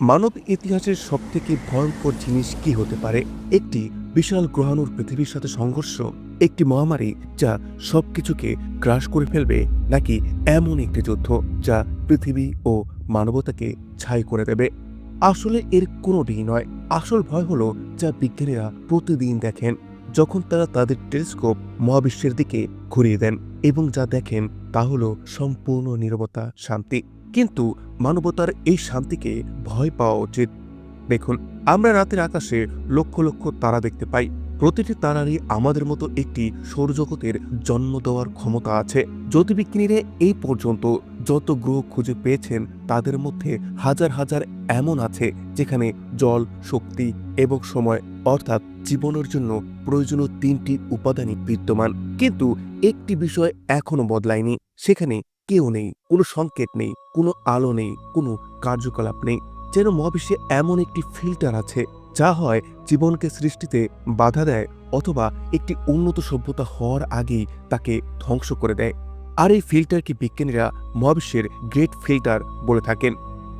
মানব ইতিহাসের সবথেকে ভয়ঙ্কর জিনিস কি হতে পারে? একটি বিশাল গ্রহাণুর পৃথিবীর সাথে সংঘর্ষ, একটি মহামারী যা সবকিছুকে গ্রাস করে ফেলবে নাকি এমন একটি যুদ্ধ যা পৃথিবী ও মানবতাকে ছাই করে দেবে? আসলে এর কোনোটিই নয়। আসল ভয় হলো যা বিজ্ঞানীরা প্রতিদিন দেখেন, যখন তারা তাদের টেলিস্কোপ মহাবিশ্বের দিকে ঘুরিয়ে দেন এবং যা দেখেন তা হলো সম্পূর্ণ নীরবতা, শান্তি। কিন্তু মানবতার এই শান্তিকে ভয় পাওয়া উচিত। দেখুন, আমরা রাতের আকাশে লক্ষ লক্ষ তারা দেখতে পাই। প্রতিটি তারারই আমাদের মতো একটি সৌরজগতের জন্ম দেওয়ার ক্ষমতা আছে। জ্যোতির্বিজ্ঞানীরা এই পর্যন্ত যত গ্রহ খুঁজে পেয়েছেন, তাদের মধ্যে হাজার হাজার এমন আছে, যেখানে জল, শক্তি এবং সময়, অর্থাৎ জীবনের জন্য প্রয়োজনীয় তিনটি উপাদানই বিদ্যমান। কিন্তু একটি বিষয় এখনও বদলায়নি, সেখানে কেউ নেই, কোনো সংকেত নেই। কোনো আলো নেই, কোনো কার্যকলাপ নেই। যেন মহাবিশ্বে এমন একটি ফিল্টার আছে, যা হয় জীবনকে সৃষ্টিতে বাধা দেয় অথবা একটি উন্নত সভ্যতা হওয়ার আগেই তাকে ধ্বংস করে দেয়। আর এই ফিল্টারকে বিজ্ঞানীরা মহাবিশ্বের গ্রেট ফিল্টার বলে থাকেন।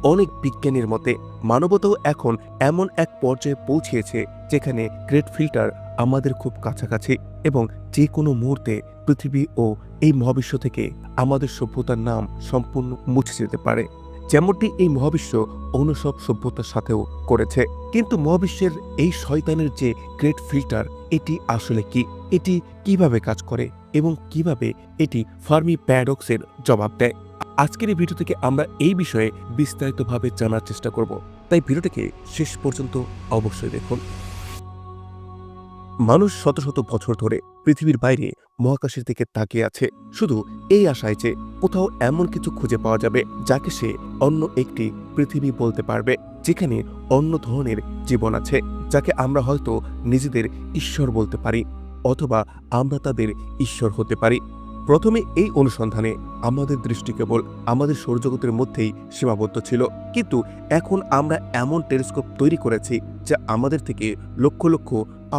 অনেক বিজ্ঞানীর মতে, মানবতাও এখন এমন এক পর্যায়ে পৌঁছিয়েছে যেখানে গ্রেট ফিল্টার আমাদের খুব কাছাকাছি এবং যে কোনো মুহূর্তে পৃথিবী ও এই মহাবিশ্ব থেকে আমাদের সভ্যতার নাম সম্পূর্ণ মুছে যেতে পারে। যেমনটি এই মহাবিশ্ব অন্য সব সভ্যতার সাথেও করেছে। কিন্তু মহাবিশ্বের এই শয়তানের যে গ্রেট ফিল্টার, এটি আসলে কি? এটি কীভাবে কাজ করে এবং কীভাবে এটি ফার্মি প্যারাডক্সের জবাব দেয়? আজকের এই ভিডিও থেকে আমরা এই বিষয়ে বিস্তারিতভাবে জানার চেষ্টা করব। তাই ভিডিওটিকে শেষ পর্যন্ত অবশ্যই দেখুন। মানুষ শত শত বছর ধরে পৃথিবীর বাইরে মহাকাশের দিকে তাকিয়ে আছে। শুধু এই আশায় যে কোথাও এমন কিছু খুঁজে পাওয়া যাবে, যাকে সে অন্য একটি পৃথিবী বলতে পারবে, যেখানে অন্য ধরনের জীবন আছে, যাকে আমরা হয়তো নিজেদের ঈশ্বর বলতে পারি, অথবা আমরা তাদের ঈশ্বর হতে পারি। প্রথমে এই অনুসন্ধানে আমাদের দৃষ্টি কেবল আমাদের সৌরজগতের মধ্যেই সীমাবদ্ধ ছিল, কিন্তু এখন আমরা এমন টেলিস্কোপ তৈরি করেছি, যা আমাদের থেকে লক্ষ লক্ষ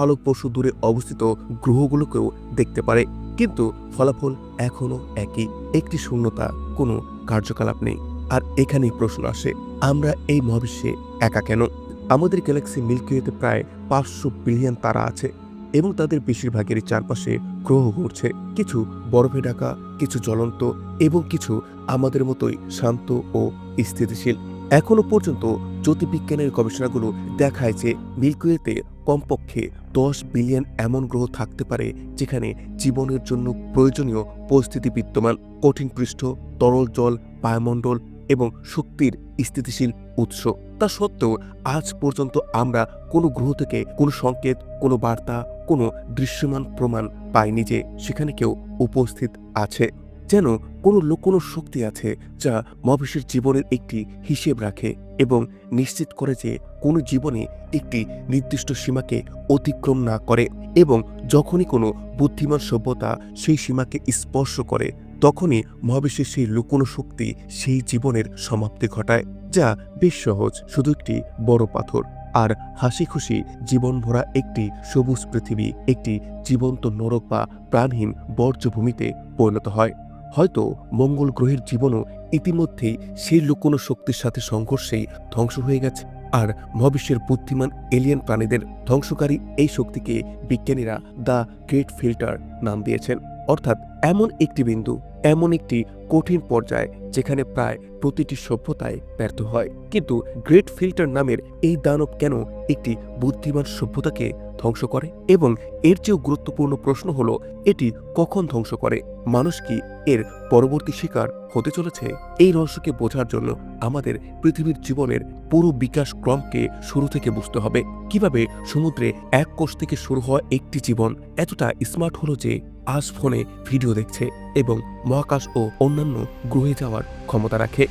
আলোকবর্ষ দূরে অবস্থিত গ্রহগুলোকেও দেখতে পারে, কিন্তু ফলাফল এখনও একই। একটি শূন্যতা, কোনো কার্যকলাপ নেই। আর এখানেই প্রশ্ন আসে, আমরা এই মহাবিশ্বে একা কেন? আমাদের গ্যালাক্সি মিল্কিওয়েতে প্রায় পাঁচশো বিলিয়ন তারা আছে এবং তাদের বেশিরভাগেরই চারপাশে গ্রহ ঘুরছে। কিছু বরফে ঢাকা, কিছু জ্বলন্ত এবং কিছু আমাদের মতোই শান্ত ও স্থিতিশীল। এখনও পর্যন্ত জ্যোতির্বিজ্ঞানের গবেষণাগুলো দেখায় যে মিল্কিওয়েতে কমপক্ষে দশ বিলিয়ন এমন গ্রহ থাকতে পারে যেখানে জীবনের জন্য প্রয়োজনীয় পরিস্থিতি বিদ্যমান কঠিন পৃষ্ঠ, তরল জল, বায়ুমণ্ডল এবং শক্তির স্থিতিশীল উৎস। তা সত্ত্বেও আজ পর্যন্ত আমরা কোনো গ্রহ থেকে কোনো সংকেত, কোনো বার্তা, কোনো দৃশ্যমান প্রমাণ পাইনি যে সেখানে কেউ উপস্থিত আছে। যেন কোনো লোক কোনো শক্তি আছে যা মহাবিশ্বের জীবনের একটি হিসেব রাখে এবং নিশ্চিত করে যে কোনো জীবনে একটি নির্দিষ্ট সীমাকে অতিক্রম না করে এবং যখনই কোনো বুদ্ধিমান সভ্যতা সেই সীমাকে স্পর্শ করে, তখনই মহাবিশ্বের সেই লুকোনো শক্তি সেই জীবনের সমাপ্তি ঘটায়, যা বেশ সহজ, শুধু একটি বড় পাথর। আর হাসি খুশি জীবন ভরা একটি সবুজ পৃথিবী, একটি জীবন্ত নরক বা প্রাণহীন বর্জ্যভূমিতে পরিণত হয়। হয়তো মঙ্গল গ্রহের জীবনও ইতিমধ্যেই সেই লুকোনো শক্তির সাথে সংঘর্ষেই ধ্বংস হয়ে গেছে। আর মহাবিশ্বের বুদ্ধিমান এলিয়েন প্রাণীদের ধ্বংসকারী এই শক্তিকে বিজ্ঞানীরা দ্য গ্রেট ফিল্টার নাম দিয়েছেন। অর্থাৎ এমন একটি বিন্দু, এমন একটি কঠিন পর্যায় যেখানে প্রায় প্রতিটি সভ্যতায় ব্যর্থ হয়। কিন্তু গ্রেট ফিল্টার নামের এই দানব কেন একটি বুদ্ধিমান সভ্যতাকে ধ্বংস করে এবং এর চেয়েও গুরুত্বপূর্ণ প্রশ্ন হলো, এটি কখন ধ্বংস করে? মানুষ কি এর পরবর্তী শিকার হতে চলেছে? এই রহস্যকে বোঝার জন্য আমাদের পৃথিবীর জীবনের পুরো বিকাশ ক্রমকে শুরু থেকে বুঝতে হবে। কীভাবে সমুদ্রে এক কোষ থেকে শুরু হওয়া একটি জীবন? এতটা স্মার্ট হলো যে আজ ফোনে ভিডিও দেখছে এবং মহাকাশ ও অন্যান্য গ্রহে যাওয়ার ক্ষমতা রাখে।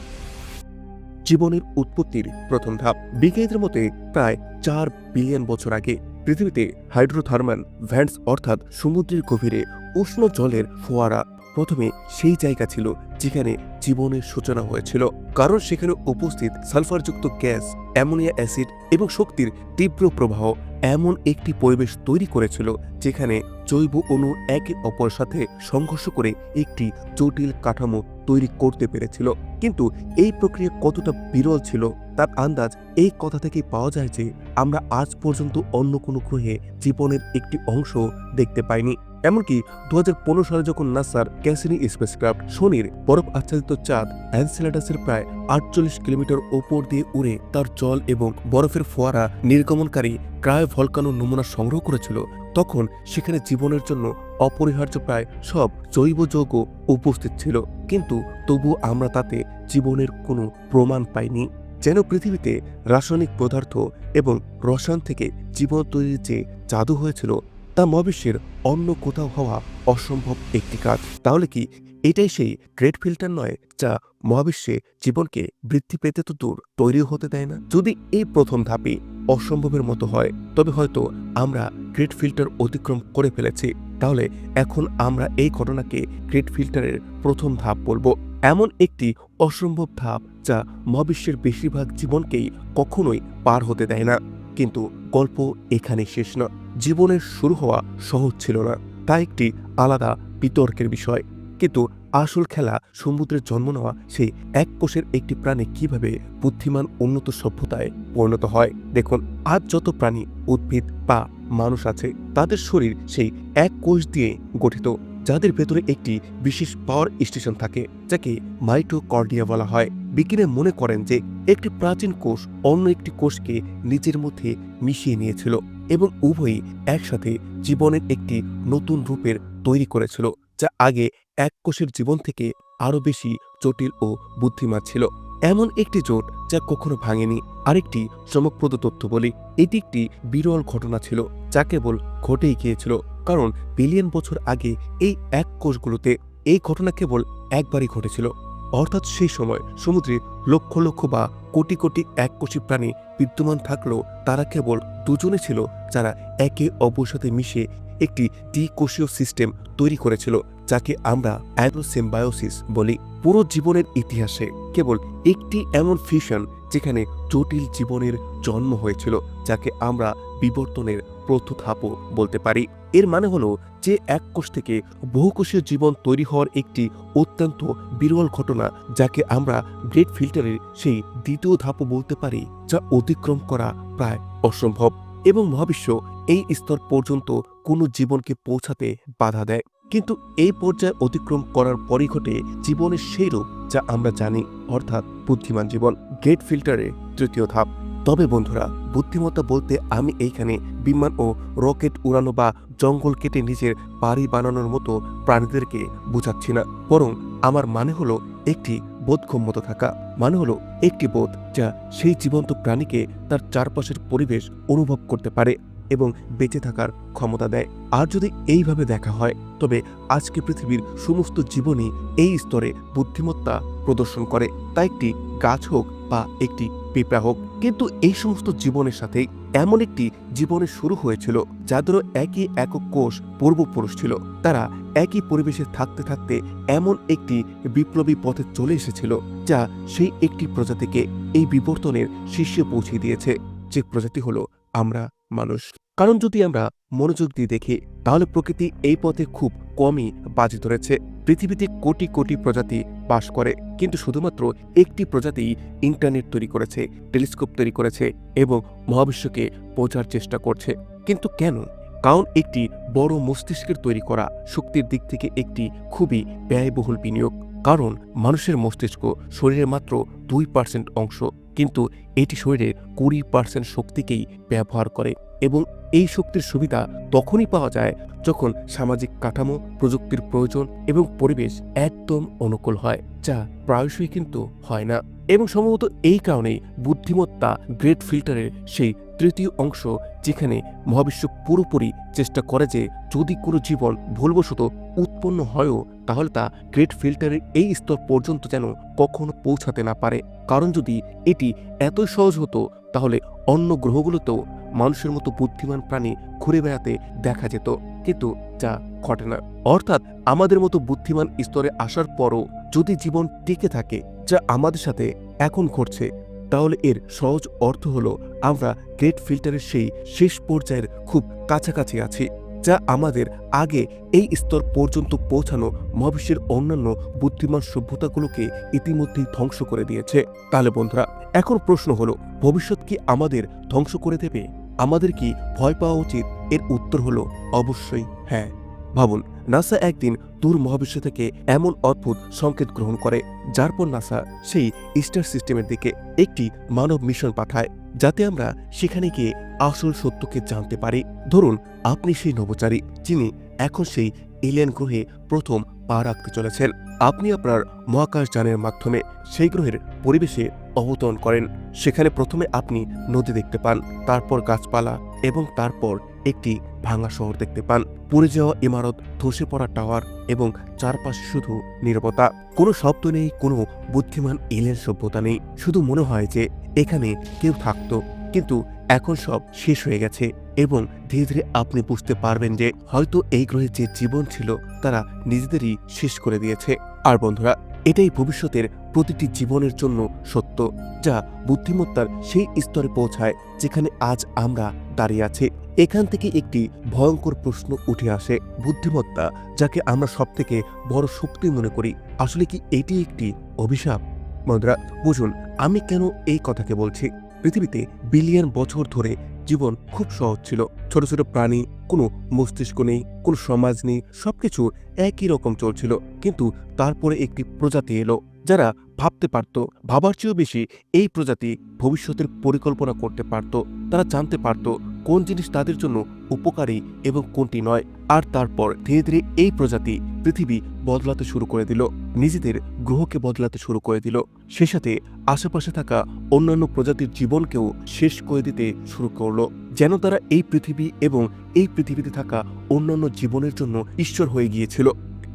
জীবনের উৎপত্তির প্রথম ধাপ। বিজ্ঞানীদের মতে, প্রায় চার বিলিয়ন বছর আগে পৃথিবীতে হাইড্রোথার্মাল ভ্যান্টস অর্থাৎ সমুদ্রের গভীরে উষ্ণ জলের ফোয়ারা প্রথমে সেই জায়গা ছিল যেখানে জীবনের সূচনা হয়েছিল। কারণ সেখানে উপস্থিত সালফারযুক্ত গ্যাস, অ্যামোনিয়া অ্যাসিড এবং শক্তির তীব্র প্রবাহ এমন একটি পরিবেশ তৈরি করেছিল যেখানে জৈব অণু একে অপরের সাথে সংঘর্ষ করে একটি জটিল কাঠামো তৈরি করতে পেরেছিল। কিন্তু এই প্রক্রিয়া কতটা বিরল ছিল তার আন্দাজ এই কথা থেকেই পাওয়া যায় যে আমরা আজ পর্যন্ত অন্য কোনো গ্রহে জীবনের একটি অংশ দেখতে পাইনি। এমনকি দু হাজার পনেরো সালে যখন নাসার ক্যাসিনি স্পেসক্রাফট শনির বরফ আচ্ছাদিত চাঁদ অ্যানসেলাডাসের প্রায় আটচল্লিশ কিলোমিটার ওপর দিয়ে উড়ে তার জল এবং বরফের ফোয়ারা নির্গমনকারী ক্রায় ভলকানো নমুনা সংগ্রহ করেছিল, তখন সেখানে জীবনের জন্য অপরিহার্য প্রায় সব জৈব যৌগ উপস্থিত ছিল। কিন্তু তবু আমরা তাতে জীবনের কোনো প্রমাণ পাইনি। যেন পৃথিবীতে রাসায়নিক পদার্থ এবং রসায়ন থেকে জীবন তৈরির যে জাদু হয়েছিল, তা মহাবিশ্বের অন্য কোথাও হওয়া অসম্ভব একটি কাজ। তাহলে কি এটাই সেই গ্রেট ফিল্টার নয়, যা মহাবিশ্বে জীবনকে বৃদ্ধি পেতে তো দূর, তৈরিও হতে দেয় না? যদি এই প্রথম ধাপে অসম্ভবের মতো হয়, তবে হয়তো আমরা গ্রেট ফিল্টার অতিক্রম করে ফেলেছি। তাহলে এখন আমরা এই ঘটনাকে গ্রেট ফিল্টারের প্রথম ধাপ বলব। এমন একটি অসম্ভব ধাপ যা মহাবিশ্বের বেশিরভাগ জীবনকেই কখনোই পার হতে দেয় না। কিন্তু গল্প এখানে শেষ না জীবনের শুরু হওয়া সহজ ছিল না। তা একটি আলাদা বিতর্কের বিষয়। কিন্তু আসল খেলা সমুদ্রের জন্ম নেওয়া সেই এক কোষের একটি প্রাণী কীভাবে বুদ্ধিমান উন্নত সভ্যতায় পরিণত হয়? দেখুন, আজ যত প্রাণী, উদ্ভিদ বা মানুষ আছে, তাদের শরীর সেই এক কোষ দিয়ে গঠিত। যাদের ভেতরে একটি বিশেষ পাওয়ার স্টেশন থাকে, যাকে মাইটোকর্ডিয়া বলা হয়। বিজ্ঞানী মনে করেন যে একটি প্রাচীন কোষ অন্য একটি কোষকে নিজের মধ্যে মিশিয়ে নিয়েছিল এবং উভয়ই একসাথে জীবনের একটি নতুন রূপের তৈরি করেছিল, যা আগে এক কোষের জীবন থেকে আরও বেশি জটিল ও বুদ্ধিমান ছিল। এমন একটি জোট যা কখনো ভাঙেনি। আরেকটি চমকপ্রদ তথ্য বলি, এটি একটি বিরল ঘটনা ছিল, যা কেবল ঘটেই গিয়েছিল। কারণ বিলিয়ন বছর আগে এই এক কোষগুলোতে এই ঘটনা কেবল একবারই ঘটেছিল। অর্থাৎ সেই সময় সমুদ্রে লক্ষ লক্ষ বা কোটি কোটি এককোষী প্রাণী বিদ্যমান থাকলেও তারা কেবল দুজনে ছিল যারা একে অপর সাথে মিশে একটি দ্বিকোষীয় সিস্টেম তৈরি করেছিল, যাকে আমরা অ্যানোসিম্বায়োসিস বলি। পুরো জীবনের ইতিহাসে কেবল একটি এমন ফিশন যেখানে জটিল জীবনের জন্ম হয়েছিল, যাকে আমরা বিবর্তনের প্রথধাপও বলতে পারি। এর মানে হলো যে এক কোষ থেকে বহুকোষীয় জীবন তৈরি হওয়ার একটি অত্যন্ত বিরল ঘটনা যাকে আমরা গ্রেট ফিল্টারের সেই দ্বিতীয় ধাপও বলতে পারি, যা অতিক্রম করা প্রায় অসম্ভব এবং মহাবিশ্ব এই স্তর পর্যন্ত কোনো জীবনকে পৌঁছাতে বাধা দেয়। কিন্তু এই পর্যায়ে অতিক্রম করার পরই ঘটে জীবনের সেই রূপ যা আমরা জানি, অর্থাৎ বুদ্ধিমান জীবন। গেট ফিল্টারে তৃতীয় ধাপ। তবে বন্ধুরা, বুদ্ধিমত্তা বলতে আমি এইখানে বিমান ও রকেট উড়ানো বা জঙ্গল কেটে নিজের বাড়ি বানানোর মতো প্রাণীদেরকে বোঝাচ্ছি না। বরং আমার মানে হলো একটি বোধগম্যতা থাকা। মানে হলো একটি বোধ যা সেই জীবন্ত প্রাণীকে তার চারপাশের পরিবেশ অনুভব করতে পারে এবং বেঁচে থাকার ক্ষমতা দেয়। আর যদি এইভাবে দেখা হয়, তবে আজকে পৃথিবীর সমস্ত জীবনই এই স্তরে বুদ্ধিমত্তা প্রদর্শন করে। তা একটি গাছ হোক বা একটি পিঁপড়া হোক, কিন্তু এই সমস্ত জীবনের সাথে এমন একটি জীবনের শুরু হয়েছিল যাদেরও একই একক কোষ পূর্বপুরুষ ছিল। তারা একই পরিবেশে থাকতে থাকতে এমন একটি বিপ্লবী পথে চলে এসেছিল যা সেই একটি প্রজাতিকে এই বিবর্তনের শীর্ষে পৌঁছে দিয়েছে। যে প্রজাতি হলো আমরা। মানুষ। কারণ যদি আমরা মনোযোগ দিয়ে দেখি, তাহলে প্রকৃতি এই পথে খুব কমই বাজি ধরেছে। পৃথিবীতে কোটি কোটি প্রজাতি বাস করে, কিন্তু শুধুমাত্র একটি প্রজাতি ইন্টারনেট তৈরি করেছে, টেলিস্কোপ তৈরি করেছে এবং মহাবিশ্বকে বোঝার চেষ্টা করছে। কিন্তু কেন? কারণ একটি বড় মস্তিষ্কের তৈরি করা শক্তির দিক থেকে একটি খুবই ব্যয়বহুল বিনিয়োগ। কারণ মানুষের মস্তিষ্ক শরীরের মাত্র দুই পার্সেন্ট অংশ কিন্তু এটি শরীরের কুড়ি পার্সেন্ট শক্তিকেই ব্যবহার করে এবং এই শক্তির সুবিধা তখনই পাওয়া যায় যখন সামাজিক কাঠামো, প্রযুক্তির প্রয়োজন এবং পরিবেশ একদম অনুকূল হয়, যা প্রায়শই কিন্তু হয় না। এবং সম্ভবত এই কারণেই বুদ্ধিমত্তা গ্রেট ফিল্টারের সেই তৃতীয় অংশ, যেখানে মহাবিশ্ব পুরোপুরি চেষ্টা করে যে যদি কোনো জীবন ভুলবশত উৎপন্ন হয়ও তাহলে তা গ্রেট ফিল্টারের এই স্তর পর্যন্ত যেন কখনো পৌঁছাতে না পারে। কারণ যদি এটি এতই সহজ হতো, তাহলে অন্য গ্রহগুলোতেও মানুষের মতো বুদ্ধিমান প্রাণী ঘুরে বেড়াতে দেখা যেত। কিন্তু যা ঘটে না। অর্থাৎ আমাদের মতো বুদ্ধিমান স্তরে আসার পরও যদি জীবন টিকে থাকে, যা আমাদের সাথে এখন ঘটছে, তাহলে এর সহজ অর্থ হলো আমরা গ্রেট ফিল্টারের সেই শেষ পর্যায়ের খুব কাছাকাছি আছি। যা আমাদের আগে এই স্তর পর্যন্ত পৌঁছানো মহাবিশ্বের অন্যান্য বুদ্ধিমান সভ্যতাগুলোকে ইতিমধ্যেই ধ্বংস করে দিয়েছে। তাহলে বন্ধুরা, এখন প্রশ্ন হলো, ভবিষ্যৎ কি আমাদের ধ্বংস করে দেবে? আমাদের কি ভয় পাওয়া উচিত? এর উত্তর হলো, অবশ্যই হ্যাঁ। ভাবুন, নাসা একদিন দূর মহাবিশ্ব থেকে এমন অদ্ভুত সংকেত গ্রহণ করে, যার পর নাসা সেই ইস্টার সিস্টেমের দিকে একটি মানব মিশন পাঠায়। যাতে আমরা সেখানে গিয়ে আসল সত্যকে জানতে পারি। ধরুন, আপনি সেই নভোচারী যিনি এখন সেই এলিয়ান গ্রহে প্রথম পা রাখতে চলেছেন। আপনি আপনার মহাকাশ যানের মাধ্যমে সেই গ্রহের পরিবেশে অবতরণ করেন। সেখানে প্রথমে আপনি নদী দেখতে পান, তারপর গাছপালা এবং তারপর একটি ভাঙা শহর দেখতে পান। পুড়ে যাওয়া ইমারত, ধসে পড়া টাওয়ার এবং চারপাশে শুধু নীরবতা। কোনো শব্দ নেই, কোনো বুদ্ধিমান এলিয়ান সভ্যতা নেই। শুধু মনে হয় যে এখানে কেউ থাকতো, কিন্তু এখন সব শেষ হয়ে গেছে এবং ধীরে ধীরে আপনি বুঝতে পারবেন যে হয়তো এই গ্রহে যে জীবন ছিল তারা নিজেদেরই শেষ করে দিয়েছে। আর বন্ধুরা, এটাই ভবিষ্যতের প্রতিটি জীবনের জন্য সত্য, যা বুদ্ধিমত্তার সেই স্তরে পৌঁছায় যেখানে আজ আমরা দাঁড়িয়ে আছি। এখান থেকে একটি ভয়ঙ্কর প্রশ্ন উঠে আসে, বুদ্ধিমত্তা, যাকে আমরা সবথেকে বড় শক্তি মনে করি। আসলে কি এটি একটি অভিশাপ? বন্ধুরা, বুঝুন, আমি কেন এই কথাকে বলছি? পৃথিবীতে বিলিয়ন বছর ধরে জীবন খুব সহজ ছিল। ছোট ছোট প্রাণী, কোনো মস্তিষ্ক নেই, কোনো সমাজ নেই, সবকিছু একই রকম চলছিল। কিন্তু তারপরে একটি প্রজাতি এলো, যারা ভাবতে পারত, ভাবার চেয়েও বেশি এই প্রজাতি ভবিষ্যতের পরিকল্পনা করতে পারত। তারা জানতে পারত কোন জিনিস তাদের জন্য উপকারী এবং কোনটি নয়। আর তারপর ধীরে ধীরে এই প্রজাতি পৃথিবী বদলাতে শুরু করে দিল, নিজেদের গ্রহকে বদলাতে শুরু করে দিল। সে সাথে আশেপাশে থাকা অন্যান্য প্রজাতির জীবনকেও শেষ করে দিতে শুরু করল। যেন তারা এই পৃথিবী এবং এই পৃথিবীতে থাকা অন্যান্য জীবনের জন্য ঈশ্বর হয়ে গিয়েছিল।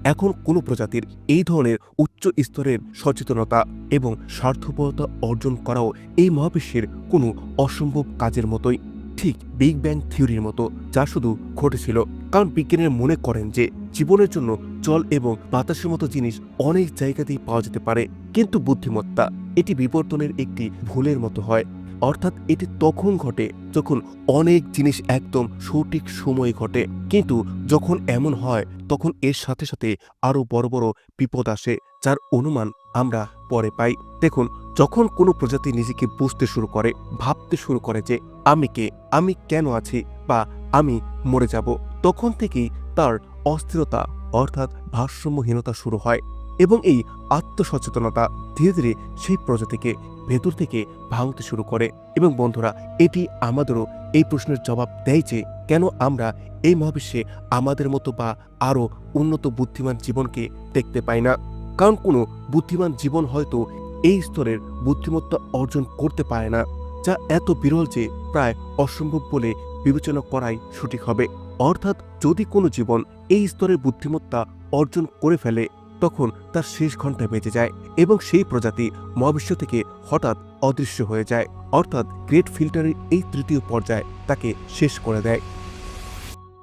এখন কোনো প্রজাতির এই ধরনের উচ্চ স্তরের সচেতনতা এবং স্বার্থপরতা অর্জন করাও এই মহাবিশ্বের কোনো অসম্ভব কাজের মতোই। ঠিক বিগ ব্যাং থিওরির মতো, যা শুধু ঘটেছিল। কারণ বিজ্ঞানীরা মনে করেন যে, জীবনের জন্য জল এবং বাতাসের মতো জিনিস অনেক জায়গাতেই পাওয়া যেতে পারে, কিন্তু বুদ্ধিমত্তা এটি বিবর্তনের একটি ভুলের মতো হয়। অর্থাৎ এটি তখন ঘটে যখন অনেক জিনিস একদম সঠিক সময়ে ঘটে। কিন্তু যখন এমন হয়, তখন এর সাথে সাথে আরও বড় বড় বিপদ আসে, যার অনুমান আমরা পরে পাই। দেখুন, যখন কোনো প্রজাতি নিজেকে বুঝতে শুরু করে, ভাবতে শুরু করে যে, আমি কে? আমি কেন আছি? বা আমি মরে যাব? তখন থেকেই তার অস্থিরতা অর্থাৎ ভারসাম্যহীনতা শুরু হয় এবং এই আত্মসচেতনতা ধীরে ধীরে সেই প্রজাতিকে ভেতর থেকে ভাঙতে শুরু করে। এবং বন্ধুরা, এটি আমাদেরও এই প্রশ্নের জবাব দেয় যে, কেন আমরা এই মহাবিশ্বে আমাদের মতো বা আরও উন্নত বুদ্ধিমান জীবনকে দেখতে পাই না? কারণ কোনো বুদ্ধিমান জীবন হয়তো এই স্তরের বুদ্ধিমত্তা অর্জন করতে পারে না, যা এত বিরল যে প্রায় অসম্ভব বলে বিবেচনা করাই সঠিক হবে। অর্থাৎ যদি কোনো জীবন এই স্তরের বুদ্ধিমত্তা অর্জন করে ফেলে তখন তার শেষ ঘণ্টা বেঁচে যায় এবং সেই প্রজাতি মহাবিশ্ব থেকে হঠাৎ অদৃশ্য হয়ে যায়। অর্থাৎ গ্রেট ফিল্টারের এই তৃতীয় পর্যায় তাকে শেষ করে দেয়।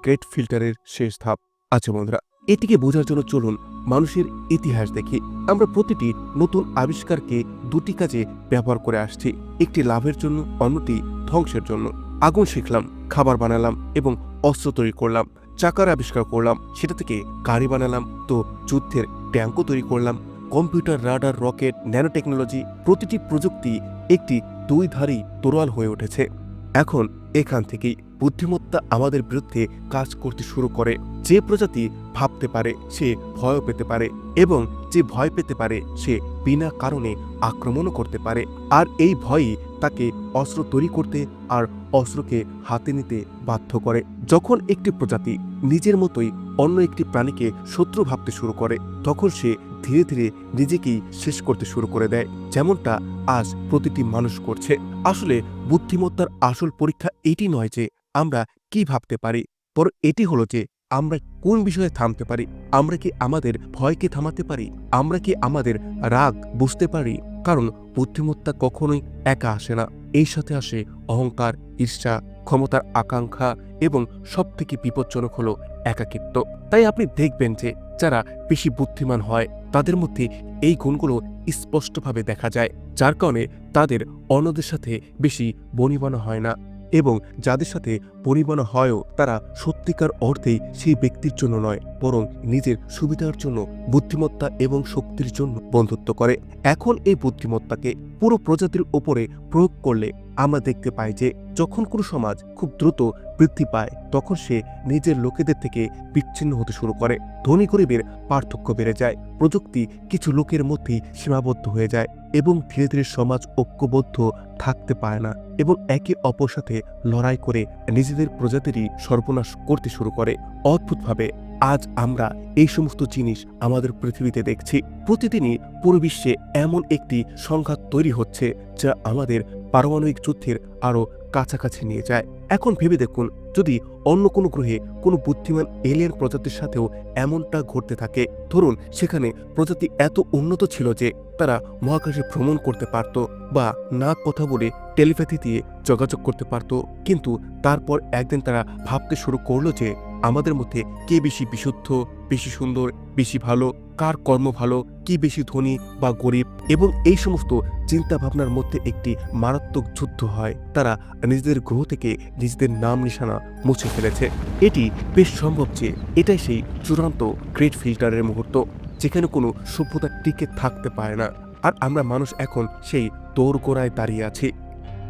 গ্রেট ফিল্টারের শেষ ধাপ। আচ্ছা বন্ধুরা, এটিকে বোঝার জন্য চলুন মানুষের ইতিহাস দেখি। আমরা প্রতিটি নতুন আবিষ্কারকে দুটি কাজে ব্যবহার করে আসছি। একটি লাভের জন্য, অন্যটি ধ্বংসের জন্য। আগুন শিখলাম, খাবার বানালাম এবং অস্ত্র তৈরি করলাম, চাকার আবিষ্কার করলাম, সেটা থেকে গাড়ি বানালাম। তো যুদ্ধের ট্যাঙ্কও তৈরি করলাম। Computer, radar, rocket nano technology প্রতিটি প্রযুক্তি একটি দুই ধারী তরোয়াল হয়ে উঠেছে। এখন এখান থেকেই বুদ্ধিমত্তা আমাদের বিরুদ্ধে কাজ করতে শুরু করে। যে প্রজাতি ভাবতে পারে, সে ভয় পেতে পারে এবং যে ভয় পেতে পারে, সে বিনা কারণে আক্রমণও করতে পারে। আর এই ভয়ই তাকে অস্ত্র তৈরি করতে আর অস্ত্রকে হাতে নিতে বাধ্য করে। যখন একটি প্রজাতি নিজের মতোই অন্য একটি প্রাণীকে শত্রু ভাবতে শুরু করে, তখন সে ধীরে ধীরে নিজেকেই শেষ করতে শুরু করে দেয়। যেমনটা আজ প্রতিটি মানুষ করছে। আসলে বুদ্ধিমত্তার আসল পরীক্ষা এটি নয় যে আমরা কি ভাবতে পারি, বরং এটি হলো যে আমরা কোন বিষয়ে থামতে পারি, আমরা কি আমাদের ভয়কে থামাতে পারি, আমরা কি আমাদের রাগ বুঝতে পারি। কারণ বুদ্ধিমত্তা কখনোই একা আসে না এই সাথে আসে অহংকার, ঈর্ষা, ক্ষমতার আকাঙ্ক্ষা এবং সবথেকে বিপজ্জনক হলো একাকিত্ব। তাই আপনি দেখবেন যে যারা বেশি বুদ্ধিমান হয়, তাদের মধ্যে এই গুণগুলো স্পষ্টভাবে দেখা যায়, যার কারণে তাদের অন্যদের সাথে বেশি বনিবনা হয় না এবং যাদের সাথে বনিবনা হয়ও তারা সত্যিকার অর্থেই সেই ব্যক্তির জন্য নয়, বরং নিজের সুবিধার জন্য, বুদ্ধিমত্তা এবং শক্তির জন্য বন্ধুত্ব করে। এখন এই বুদ্ধিমত্তাকে পুরো প্রজাতির ওপরে প্রয়োগ করলে আমরা দেখতে পাই যে যখন কোনো সমাজ খুব দ্রুত বৃদ্ধি পায়, তখন সে নিজের লোকেদের থেকে বিচ্ছিন্ন হতে শুরু করে। ধনী গরিবের পার্থক্য বেড়ে যায়, প্রযুক্তি কিছু লোকের মধ্যেই সীমাবদ্ধ হয়ে যায় এবং ধীরে ধীরে সমাজ ঐক্যবদ্ধ থাকতে পারে না এবং একে অপর সাথে লড়াই করে নিজেদের প্রজাতিরই সর্বনাশ করতে শুরু করে। অদ্ভুতভাবে আজ আমরা এই সমস্ত জিনিস আমাদের পৃথিবীতে দেখছি। প্রতিদিনই পুরো বিশ্বে এমন একটি সংঘাত তৈরি হচ্ছে যা আমাদের পারমাণবিক যুদ্ধের আরও কাছাকাছি নিয়ে যায়। এখন ভেবে দেখুন, যদি অন্য কোনো গ্রহে কোনো বুদ্ধিমান এলিয়ান প্রজাতির সাথেও এমনটা ঘটতে থাকে, ধরুন সেখানে প্রজাতি এত উন্নত ছিল যে তারা মহাকাশে ভ্রমণ করতে পারত বা না কথা বলে টেলিপ্যাথি দিয়ে যোগাযোগ করতে পারত। কিন্তু তারপর একদিন তারা ভাবতে শুরু করল যে আমাদের মধ্যে কে বেশি বিশুদ্ধ, বেশি সুন্দর, বেশি ভালো, কার কর্ম ভালো, কি বেশি ধনী বা গরিব এবং এই সমস্ত চিন্তা ভাবনার মধ্যে একটি মারাত্মক যুদ্ধ হয়। তারা নিজেদের গ্রহ থেকে নিজেদের নাম নিশানা মুছে ফেলেছে। এটি বেশ সম্ভব যে এটাই সেই চূড়ান্ত গ্রেট ফিল্টারের মুহূর্ত, যেখানে কোনো সভ্যতা টিকে থাকতে পারে না। আর আমরা মানুষ এখন সেই দোরগোড়ায় দাঁড়িয়ে আছি।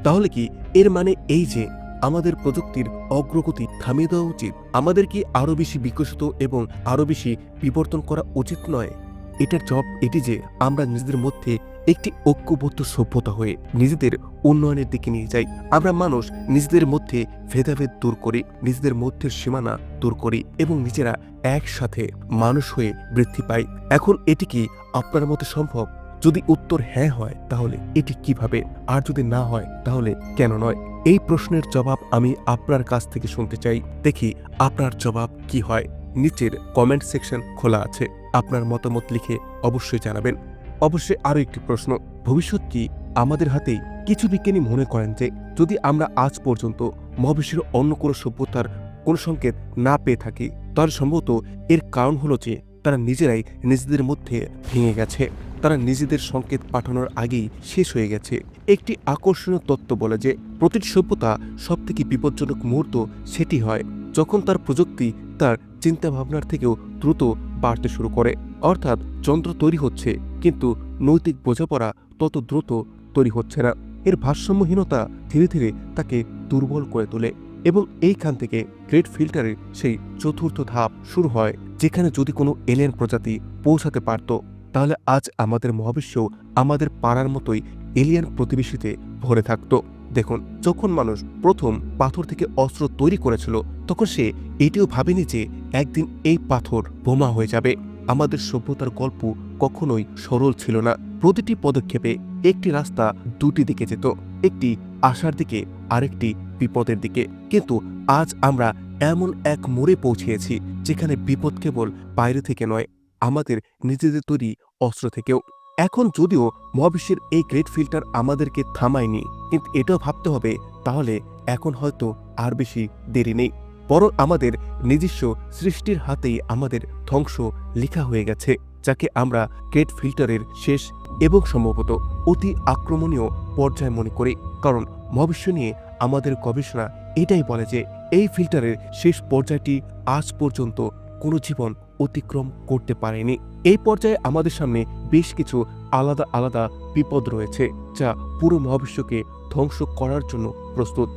তাহলে কি এর মানে এই যে আমাদের প্রযুক্তির অগ্রগতি থামিয়ে দেওয়া উচিত। আমাদের কি আরও বেশি বিকশিত এবং আরও বেশি বিবর্তন করা উচিত নয়? এটার জব এটি যে আমরা নিজেদের মধ্যে একটি ঐক্যবদ্ধ সভ্যতা হয়ে নিজেদের উন্নয়নের দিকে নিয়ে যাই। আমরা মানুষ নিজেদের মধ্যে ভেদাভেদ দূর করি, নিজেদের মধ্যে সীমানা দূর করি এবং নিজেরা একসাথে মানুষ হয়ে বৃদ্ধি পাই। এখন এটি কি আপনার মতে সম্ভব? যদি উত্তর হ্যাঁ হয়, তাহলে এটি কীভাবে? আর যদি না হয়, তাহলে কেন নয়? এই প্রশ্নের জবাব আমি আপনার কাছ থেকে শুনতে চাই। দেখি আপনার জবাব কি হয়। নিচের কমেন্ট সেকশন খোলা আছে। আপনার মতামত লিখে অবশ্যই জানাবেন। অবশ্যই আরও একটি প্রশ্ন। ভবিষ্যৎ কি আমাদের হাতেই? কিছু বিজ্ঞানী মনে করেন যে, যদি আমরা আজ পর্যন্ত মহাবিশ্বের অন্য কোনো সভ্যতার কোনো সংকেত না পেয়ে থাকি, তাহলে সম্ভবত এর কারণ হলো যে, তারা নিজেরাই নিজেদের মধ্যে ভেঙে গেছে। তারা নিজেদের সংকেত পাঠানোর আগেই শেষ হয়ে গেছে। একটি আকর্ষণীয় তত্ত্ব বলে যে, প্রতিটি সভ্যতা সবথেকে বিপজ্জনক মুহূর্ত সেটি হয় যখন তার প্রযুক্তি তার চিন্তাভাবনার থেকেও দ্রুত বাড়তে শুরু করে। অর্থাৎ যন্ত্র তৈরি হচ্ছে, কিন্তু নৈতিক বোঝাপড়া তত দ্রুত তৈরি হচ্ছে না। এর ভারসাম্যহীনতা ধীরে ধীরে তাকে দুর্বল করে তোলে এবং এইখান থেকে গ্রেট ফিল্টারের সেই চতুর্থ ধাপ শুরু হয়, যেখানে যদি কোনো এলিয়েন প্রজাতি পৌঁছাতে পারত। তাহলে আজ আমাদের মহাবিশ্ব আমাদের পাড়ার মতোই এলিয়ান প্রতিবেশীতে ভরে থাকত। দেখুন, যখন মানুষ প্রথম পাথর থেকে অস্ত্র তৈরি করেছিল, তখন সে এটিও ভাবেনি যে একদিন এই পাথর বোমা হয়ে যাবে। আমাদের সভ্যতার গল্প কখনোই সরল ছিল না। প্রতিটি পদক্ষেপে একটি রাস্তা দুটি দিকে যেত, একটি আশার দিকে, আরেকটি বিপদের দিকে। কিন্তু আজ আমরা এমন এক মোড়ে পৌঁছেছি, যেখানে বিপদ কেবল বাইরে থেকে নয় আমাদের নিজেদের তৈরি অস্ত্র থেকেও। এখন যদিও মহাবিশ্বের এই গ্রেট ফিল্টার আমাদেরকে থামায়নি, কিন্তু এটাও ভাবতে হবে, তাহলে এখন হয়তো আর বেশি দেরি নেই। বরং আমাদের নিজস্ব সৃষ্টির হাতেই আমাদের ধ্বংস লেখা হয়ে গেছে, যাকে আমরা গ্রেট ফিল্টারের শেষ এবং সম্ভবত অতি আক্রমণীয় পর্যায় মনে করি। কারণ মহাবিশ্ব নিয়ে আমাদের গবেষণা এটাই বলে যে, এই ফিল্টারের শেষ পর্যায়টি আজ পর্যন্ত কোনো জীবন অতিক্রম করতে পারেনি। এই পর্যায়ে আমাদের সামনে বেশ কিছু আলাদা আলাদা বিপদ রয়েছে, যা পুরো মহাবিশ্বকে ধ্বংস করার জন্য প্রস্তুত।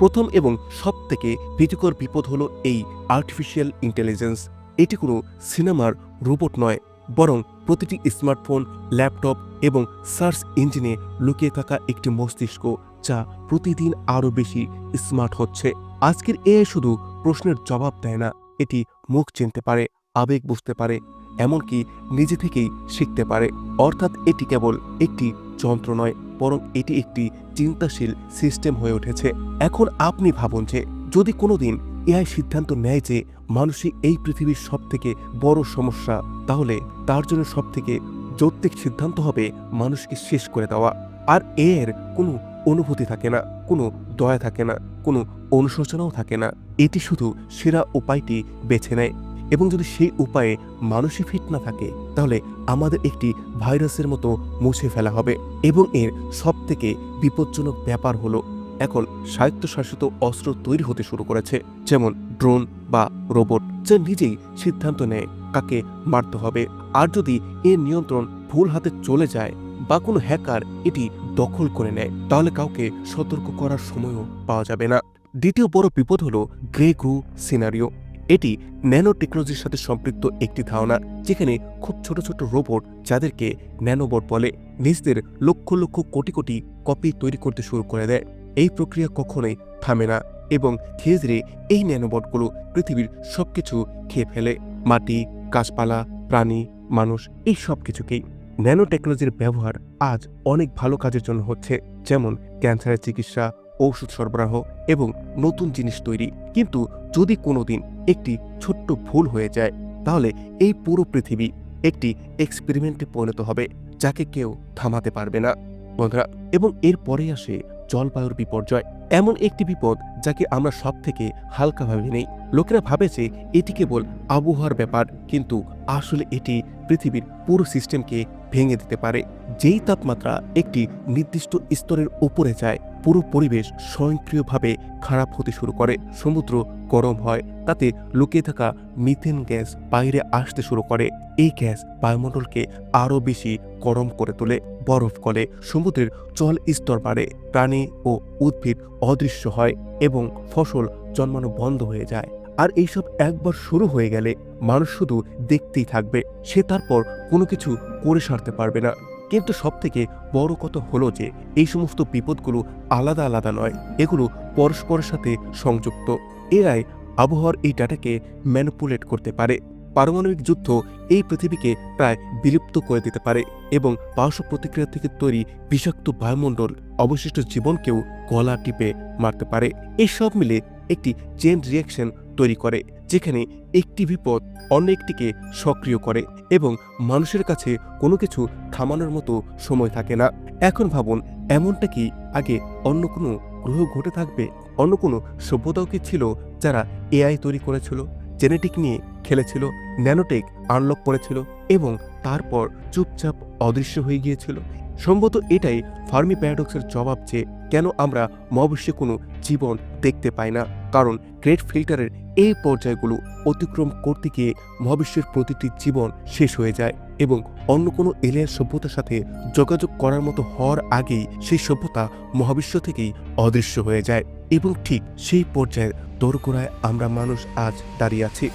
প্রথম এবং সব থেকে ভীতিকর বিপদ হলো এই আর্টিফিশিয়াল ইন্টেলিজেন্স এটি কোনো সিনেমার রোবট নয়, বরং প্রতিটি স্মার্টফোন, ল্যাপটপ এবং সার্চ ইঞ্জিনে লুকিয়ে থাকা একটি মস্তিষ্ক, যা প্রতিদিন আরও বেশি স্মার্ট হচ্ছে। আজকের এ শুধু প্রশ্নের জবাব দেয় না, এটি মুখ চিনতে পারে। আবেগ বুঝতে পারে, এমনকি নিজে থেকেই শিখতে পারে। অর্থাৎ এটি কেবল একটি যন্ত্র নয়, বরং এটি একটি চিন্তাশীল সিস্টেম হয়ে উঠেছে। এখন আপনি ভাবুন যে, যদি কোনোদিন এআই সিদ্ধান্ত নেয় যে মানুষই এই পৃথিবীর সব থেকে বড় সমস্যা, তাহলে তার জন্য সব থেকে যৌক্তিক সিদ্ধান্ত হবে মানুষকে শেষ করে দেওয়া। আর এর কোনো অনুভূতি থাকে না, কোনো দয়া থাকে না, কোনো অনুশোচনাও থাকে না। এটি শুধু সেরা উপায়টি বেছে নেয়। এবং যদি সেই উপায়ে মানুষই ফিট না থাকে, তাহলে আমাদের একটি ভাইরাসের মতো মুছে ফেলা হবে এবং এর সব থেকে বিপজ্জনক ব্যাপার হলো, এখন স্বায়ত্তশাসিত অস্ত্র তৈরি হতে শুরু করেছে, যেমন ড্রোন বা রোবট, যা নিজেই সিদ্ধান্ত নেয় কাকে মারতে হবে। আর যদি এর নিয়ন্ত্রণ ভুল হাতে চলে যায় বা কোনো হ্যাকার এটি দখল করে নেয়, তাহলে কাউকে সতর্ক করার সময়ও পাওয়া যাবে না। দ্বিতীয় বড় বিপদ হলো গ্রে গ্রু সিনারিও। এটি ন্যানো টেকনোলজির সাথে সম্পৃক্ত একটি ধারণা যেখানে খুব ছোট ছোট রোবট যাদেরকে ন্যানোবট বলে নিজেদের লক্ষ লক্ষ কোটি কোটি কপি তৈরি করতে শুরু করে দেয়। এই প্রক্রিয়া কখনোই থামে না এবং ধীরে ধীরে এই ন্যানোবটগুলো পৃথিবীর সবকিছু খেয়ে ফেলে। মাটি, গাছপালা, প্রাণী, মানুষ, এই সব কিছুকেই ন্যানো টেকনোলজির ব্যবহার আজ অনেক ভালো কাজের জন্য হচ্ছে। যেমন ক্যান্সারের চিকিৎসা ঔষধ সরবরাহ এবং নতুন জিনিস তৈরি। কিন্তু যদি কোনোদিন একটি ছোট্ট ভুল হয়ে যায়, তাহলে এই পুরো পৃথিবী একটি এক্সপেরিমেন্টে পরিণত হবে, যাকে কেউ থামাতে পারবে না। বন্ধুরা, এবং এর পরে আসে জলবায়ুর বিপর্যয়। এমন একটি বিপদ যাকে আমরা সব থেকে হালকাভাবে নেই। লোকেরা ভাবে যে এটি কেবল আবহাওয়ার ব্যাপার, কিন্তু আসলে এটি পৃথিবীর পুরো সিস্টেমকে ভেঙে দিতে পারে। যেই তাপমাত্রা একটি নির্দিষ্ট স্তরের উপরে যায় পুরো পরিবেশ স্বয়ংক্রিয়ভাবে খারাপ হতে শুরু করে। সমুদ্র গরম হয়, তাতে লুকিয়ে থাকা মিথেন গ্যাস বাইরে আসতে শুরু করে। এই গ্যাস বায়ুমণ্ডলকে আরও বেশি গরম করে তোলে, বরফ গলে, সমুদ্রের জল স্তর বাড়ে, প্রাণী ও উদ্ভিদ অদৃশ্য হয় এবং ফসল জন্মানো বন্ধ হয়ে যায়। আর এইসব একবার শুরু হয়ে গেলে মানুষ শুধু দেখতেই থাকবে, সে তারপর কোনো কিছু করে সারতে পারবে না। কিন্তু সবথেকে বড় কথা হলো যে, এই সমস্ত বিপদগুলো আলাদা আলাদা নয়, এগুলো পরস্পরের সাথে সংযুক্ত। এআই আবহাওয়ার এই ডাটাকে ম্যানিপুলেট করতে পারে। পারমাণবিক যুদ্ধ এই পৃথিবীকে প্রায় বিলুপ্ত করে দিতে পারে এবং পার্শ্ব প্রতিক্রিয়া থেকে তৈরি বিষাক্ত বায়ুমণ্ডল অবশিষ্ট জীবনকেও গলা টিপে মারতে পারে। এই সব মিলে একটি চেন রিয়াকশন তৈরি করে। যেখানে একটি বিপদ অন্য একটিকে সক্রিয় করে এবং মানুষের কাছে কোনো কিছু থামানোর মতো সময় থাকে না। এখন ভাবুন, এমনটা কি? আগে অন্য কোনো গ্রহ ঘটে থাকবে? অন্য কোনো সভ্যতাও কি ছিল যারা এআই তৈরি করেছিল, জেনেটিক নিয়ে খেলেছিল, ন্যানোটেক আনলক করেছিল এবং তারপর চুপচাপ অদৃশ্য হয়ে গিয়েছিল? সম্ভবত এটাই ফার্মি প্যারাডক্সের জবাব যে কেন আমরা মহাবিশ্বে কোনো জীবন দেখতে পাই না? কারণ গ্রেট ফিল্টারের এই পর্যায়গুলো অতিক্রম করতে গিয়ে মহাবিশ্বের প্রতিটি জীবন শেষ হয়ে যায় এবং অন্য কোনো এলিয়ান সভ্যতার সাথে যোগাযোগ করার মতো হওয়ার আগেই সেই সভ্যতা মহাবিশ্ব থেকেই অদৃশ্য হয়ে যায় এবং ঠিক সেই পর্যায়ের দোরগোড়ায় আমরা মানুষ আজ দাঁড়িয়ে আছি।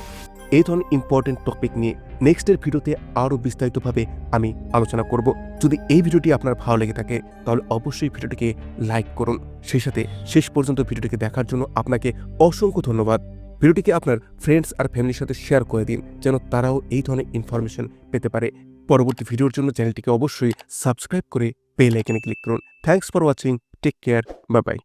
এই ধরনের ইম্পর্টেন্ট টপিক নিয়ে নেক্সটের ভিডিওতে আরও বিস্তারিতভাবে আমি আলোচনা করব। যদি এই ভিডিওটি আপনার ভালো লেগে থাকে, তাহলে অবশ্যই ভিডিওটিকে লাইক করুন। সেই সাথে শেষ পর্যন্ত ভিডিওটিকে দেখার জন্য আপনাকে অসংখ্য ধন্যবাদ। ভিডিওটিকে আপনার ফ্রেন্ডস আর ফ্যামিলির সাথে শেয়ার করে দিন, যেন তারাও এই ধরনের ইনফরমেশন পেতে পারে। পরবর্তী ভিডিওর জন্য চ্যানেলটিকে অবশ্যই সাবস্ক্রাইব করে বেল আইকনে ক্লিক করুন। Thanks for watching take care bye bye